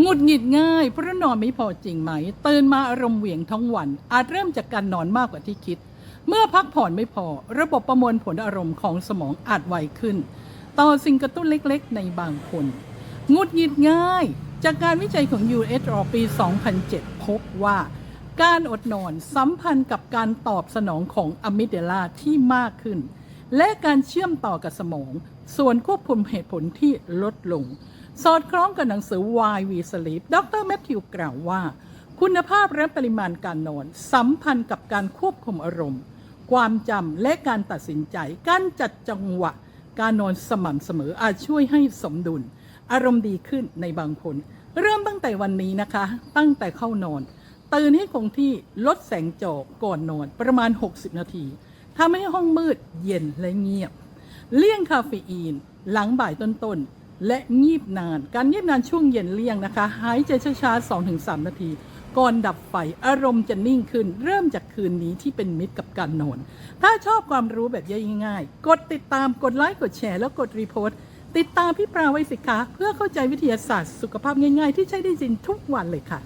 หงุดหงิดง่ายเพราะนอนไม่พอจริงไหมตื่นมาอารมณ์เหวี่ยงทั้งวัน อาจเริ่มจากการนอนมากกว่าที่คิด เมื่อพักผ่อนไม่พอ ระบบประมวลผลอารมณ์ของสมองอาจไวขึ้น ต่อสิ่งกระตุ้นเล็กๆ ในบางคนหงุดหงิดง่าย จากการวิจัยของ US ปี 2007 พบว่าการอดนอนสัมพันธ์กับการตอบสนองของอะมิเดลาที่มากขึ้น และการเชื่อมต่อกับสมอง ส่วนควบคุมเหตุผลที่ลดลง สอดคล้องกับหนังสือ Why We Sleep ดรแมทธิวกล่าวว่า คุณภาพและปริมาณการนอน สัมพันธ์กับการควบคุมอารมณ์ ความจำและการตัดสินใจ การจัดจังหวะ การนอนสม่ำเสมออาจช่วยให้สมดุล อารมณ์ดีขึ้นในบางคน เริ่มตั้งแต่วันนี้นะคะ ตั้งแต่เข้านอนตื่นให้คงที่ลดแสงจอก่อนนอนประมาณ 60 นาทีทำให้ห้องมืดเย็นและเงียบ เลี่ยงคาเฟอีน หลังบ่ายต้นๆ และงีบนาน การงีบนานช่วงเย็นเลี่ยงนะคะ หายใจช้าๆ 2-3 นาที ก่อนดับไฟ อารมณ์จะนิ่งขึ้น เริ่มจากคืนนี้ที่เป็นมิตรกับการนอน ถ้าชอบความรู้แบบง่ายๆ กดติดตาม กดไลค์ กดแชร์ แล้วกดรีโพสต์ติดตามพี่ปราไว้สิคะ เพื่อเข้าใจวิทยาศาสตร์สุขภาพง่ายๆ ที่ใช้ได้จริงทุกวันเลยค่ะ